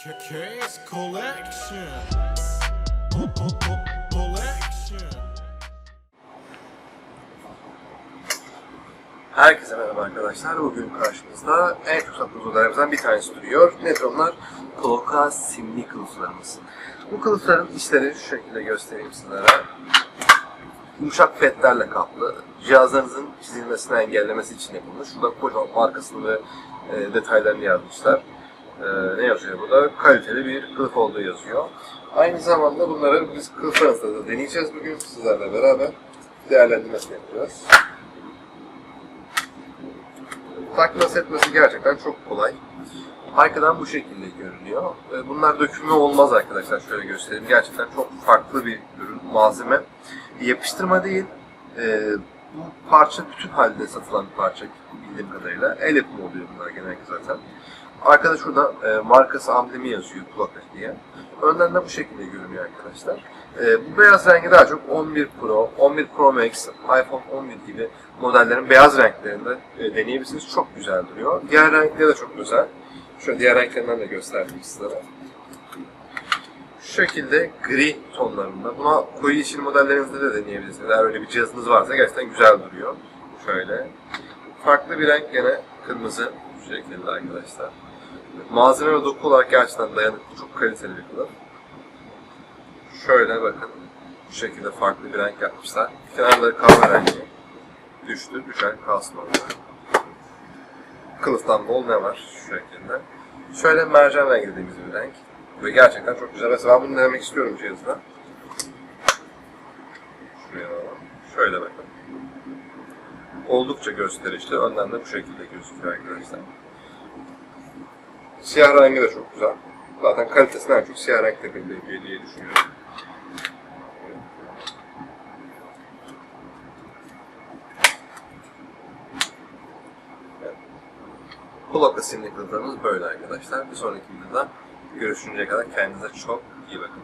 Case collection. Herkese merhaba arkadaşlar. Bugün karşınızda en çok sattığımız modellerimizden bir tanesi duruyor. Nedir onlar? Ploka simli kılıflarımız. Bu kılıfların içleri şu şekilde göstereyim sizlere. Yumuşak petlerle kaplı. Cihazlarınızın çizilmesini engellemesi için yapılmış. Şurada kocaman markasını ve e, detaylarını yazmışlar. E, ne yazıyor burada? Kaliteli bir kılıf olduğu yazıyor. Aynı zamanda bunları biz kılıflarımızda da deneyeceğiz bugün sizlerle beraber. Değerlendirmesini yapacağız. taklas etmesi gerçekten çok kolay. Arkadan bu şekilde görünüyor. E, Bunlar dökümü olmaz arkadaşlar. Şöyle göstereyim. Gerçekten çok farklı bir ürün, malzeme. Yapıştırma değil. e, Bu parça bütün halde satılan bir parça bildiğim kadarıyla. El yapımı oluyor bunlar genellikle zaten. Arkada şurada e, markası amblemi yazıyor Plaka diye. Önden de bu şekilde görünüyor arkadaşlar. E, bu beyaz rengi daha çok 11 Pro, 11 Pro Max, iPhone 11 gibi modellerin beyaz renklerinde e, deneyebilirsiniz. Çok güzel duruyor. Diğer renkleri de çok güzel. Şöyle diğer renklerinden de gösterdim sizlere. Şu şekilde gri tonlarında. Buna koyu yeşil modellerinizde de deneyebilirsiniz. Eğer öyle bir cihazınız varsa gerçekten güzel duruyor. Şöyle. Farklı bir renk gene kırmızı. Şu şekilde arkadaşlar. Malzeme ve doku olarak gerçekten dayanıklı, çok kaliteli bir kılıf. Şöyle bakın. Bu şekilde farklı bir renk yapmışlar. Kenarları kahverengi. Düştü, düşer, kalsın orada. Kılıftan bol ne var şu şekilde. Şöyle mercan rengi dediğimiz bir renk. Ve gerçekten çok güzel. Mesela ben bunu denemek istiyorum cihazda. Şuraya alalım. Şöyle bakın. Oldukça gösterişli. Önden de bu şekilde gözüküyor arkadaşlar. Siyah rengi de çok güzel. Zaten kalitesinden çok siyah renk de belli ediyor diye düşünüyorum. Kulak isimli kılıflarımız böyle arkadaşlar. Bir sonraki videoda görüşünceye kadar kendinize çok iyi bakın.